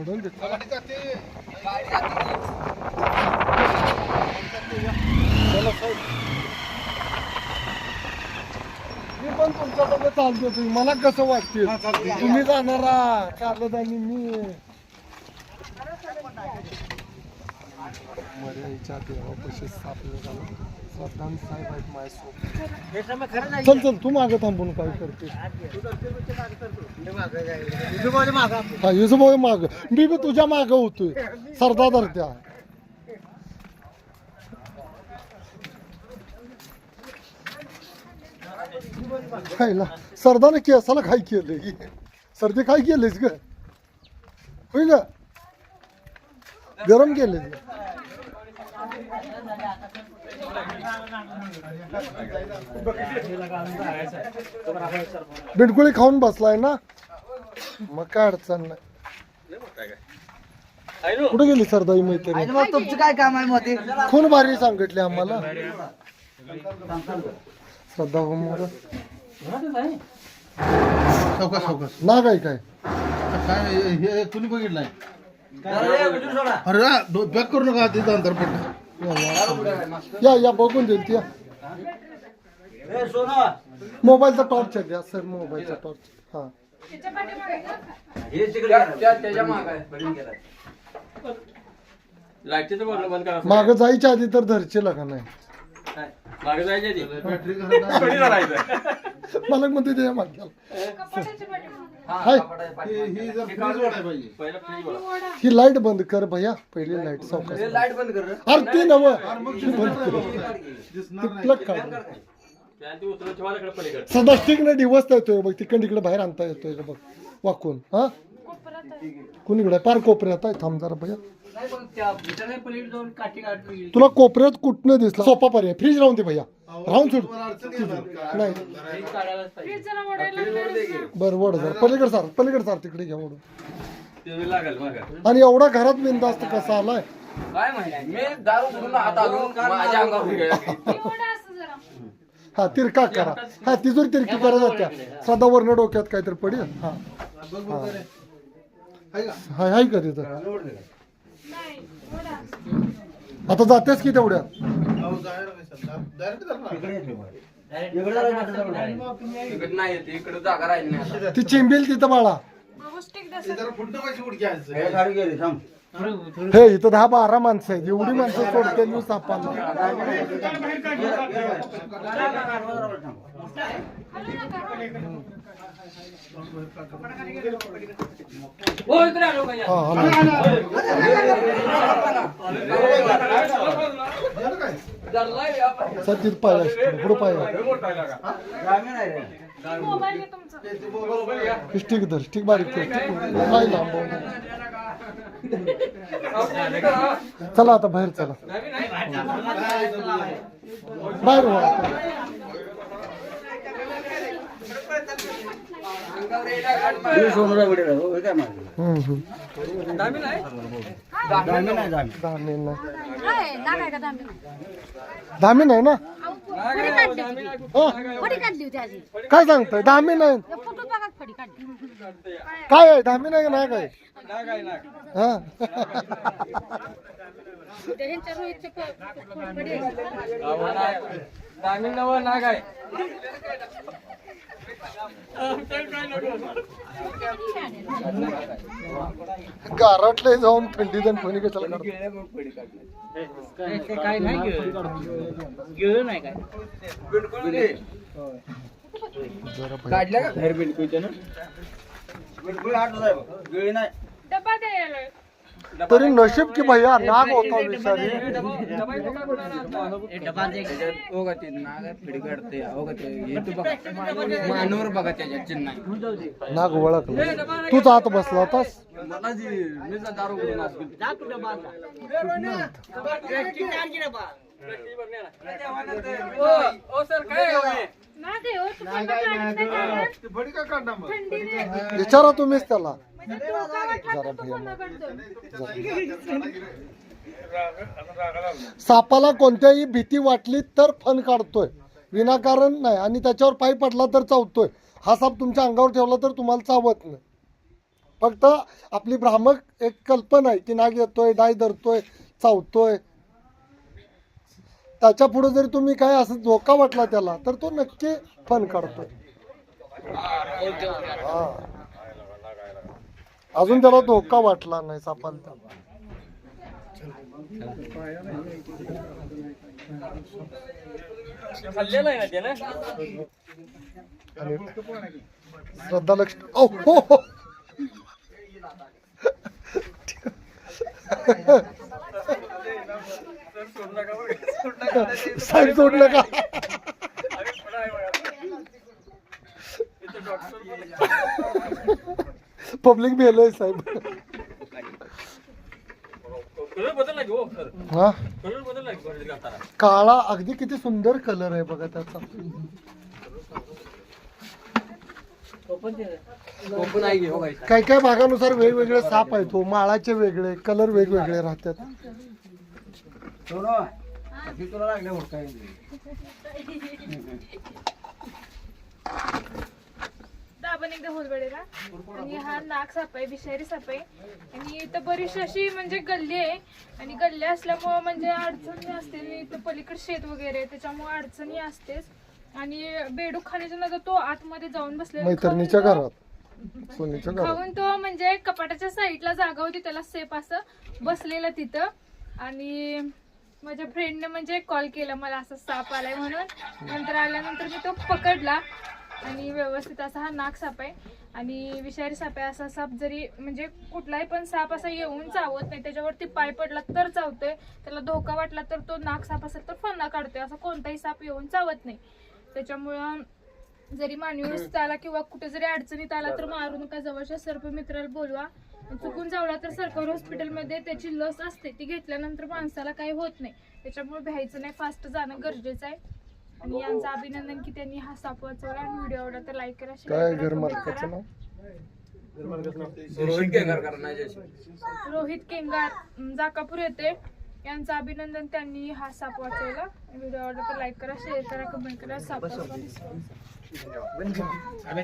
सोडून मी पण तुमच्याकडे चालतो तुम्ही मला कसं वाटते तुम्ही जाणारा चालत आणि मी मर्यादेच्या देवापाशी स्थापन झाला श्रद्धान साहेब आहेत माझ्यासोबत. चल चल तू मागं थांबून काय करते हा युजभाऊ माग. मी बी तुझ्या माग होतोय. सरदा धरत्या खायला. सरदाने केसाला काय केलंय? सर्दी काय केलंयस ग? होय ग? गरम केलंय बिडकुळी खाऊन बसलाय ना? मग काय अडचण नाही. कुठे गेली सरदाई मग तुमचं काय काम आहे मोठी खून भारी सांगितले आम्हाला. श्रद्धा हो सावकाश ना काय काय? काय हे कुणी बघितलंय? अरे बॅक करू नका तिथं अंतर पडलं या या बघून देईल ती या. मोबाईलचा टॉर्च आहे द्या सर मोबाईलचा टॉर्च हा. त्याच्यामागे लाईटचं बोलणं बंद करा. माग जायच्या आधी तर धरचे का नाही? मागे. मला म्हणते ते मागच्या हाय. ही जर फ्रीज वाढायला पाहिजे. पहिलं फ्रीज बोला. ही लाइट बंद कर भैया पहिली लाइट सावकाश लाइट बंद कर. अरे ती नव. दिसणार नाही. प्लग काढ त्या ती उतरून ठेवा इकडे पलीकडे. सदा स्टिकने डिवसता येतोय बघ तिकडे तिकडे बाहेर आणता येतोय का बघ वाकून हा? कुणीकडे? पार कोपऱ्यात आहे थांब जरा भैया. तुला कोपऱ्यात कुठनं दिसला? सोपा पर्याय फ्रीज राहून दे भैया. राहून का? नाही. बरं वड जरा. पलीकडे सार पलीकडे सार तिकडे घ्या ओढून ते लागेल मागं. आणि एवढा घरात बिंदास्त कसा आलाय? काय माहिती मी दारू उघडून हात आलो. माझ्या अंगावर गेला. हा तिरका करा. हा तिजोरी तिरकी करा जात्या. सदा वर्ण डोक्यात काहीतरी पडेल. हा? हाय हाय का तिथं? आता जातेस की तेवढ्यात? अहो, जायला नाही सर. डायरेक्ट धरणार. इकडे नाही येते इकडे जागा राहिली नाही ती चिंबील तिथं बाळा. हे इथं दहा बारा माणसं आहेत एवढी माणसं सोडते सापाला हो इकडे आलो का हा आलो. झालं तिथं सतीत पुढं पाय स्टिक धर स्टिक बारीक कर स्टिक चला आता बाहेर चला. बाहेर हो व्हा दामी नाही ना. हा? फडी काढली होती काय सांगताय नाही या फोटो बघा फडी काढली काय आहे धामी नाही का नाही काय हा त्या ह्यांच्या रोहितचे फ- फडी आहे. तामिळ नव नाग आहे गारटले जाऊन फणी कशाला काढतो? काय नाही गेलो नाही काय जरा बाहेर. काढल्या का? बाहेर बिलकुल ना. बिलकुल आठ नाही डबा द्यायला तरी नशीब की भैया नाग होता विषारी नाग ओळखला तूच आत बसला होतास हो, विचारा तुम्हीच त्याला म्हणजे? सापाला कोणत्याही भीती वाटली तर फन काढतोय. विनाकारण नाही. आणि त्याच्यावर पाय पडला तर चावतोय. हा साप तुमच्या अंगावर ठेवला तर तुम्हाला चावत नाही. फक्त आपली भ्रामक एक कल्पना आहे. की नाग येतोय डाय धरतोय चावतोय. त्याच्या पुढे जरी तुम्ही काय असं धोका वाटला त्याला तर तो नक्की फन काढतोय. हा. अजून त्याला धोका वाटला नाही सापाला श्रद्धा लक्ष ओ हो हो. साहेब सोडलं का पब्लिक भेलोय साहेब. कलर बदलला की हो सर? हा? कलर बदलला की बरं घालताना? काळा अगदी किती सुंदर कलर आहे बघा त्याचा. काय काय भागानुसार वेगवेगळे साप आहेत हो माळाचे वेगळे कलर वेगवेगळे राहतात. सोनो ती तुला लागले दाबण एकदा होलबडेला आणि हा नाग साप आहे विषारी साप आहे आणि इथं बरीचशी अशी म्हणजे गल्ली आहे. आणि गल्ली असल्यामुळं म्हणजे अडचणी असते इथं पलीकडे शेत वगैरे आहे, त्याच्यामुळे अडचणी असतेच. आणि बेडूक खाण्याच्या नंतर तो आतमध्ये जाऊन बसलेला मैत्रिणीच्या घरात. खाऊन तो म्हणजे कपाटाच्या साईडला जागा होती. त्याला सेफ असं बसलेलं तिथं. आणि माझ्या फ्रेंडने म्हणजे कॉल केला मला असं साप आलाय म्हणून. नंतर आल्यानंतर मी तो पकडला. आणि व्यवस्थित असा हा नाक साप आहे. आणि विषारी साप आहे असा साप जरी म्हणजे कुठलाही पण साप असा येऊन चावत नाही त्याच्यावरती पाय पडला तर चावतोय त्याला धोका वाटला तर तो नाक साप असेल तर फन्ना काढतोय असा कोणताही साप येऊन चावत नाही. त्याच्यामुळं जरी मानवी आला किंवा कुठे जरी अडचणीत आला तर मारू नका जवळच्या सर्प मित्राला बोलवा. चुकून जावला तर सरकारी हॉस्पिटलमध्ये त्याची लस असते ती घेतल्यानंतर माणसाला काही होत नाही. त्याच्यामुळे भ्यायचं नाही फास्ट जाणं गरजेचं आहे. आणि यांचं अभिनंदन की त्यांनी हा साप वाचवला आणि व्हिडिओ आवडला. तर लाईक करा काय शेअर करा घर comment मालकाचं करा. नाव रोहित केंगार अं, जाकापूर येते. यांचं अभिनंदन त्यांनी हा साप वाचवला व्हिडिओ आवडला तर लाईक करा शेअर करा कमेंट करा. साप वाचवा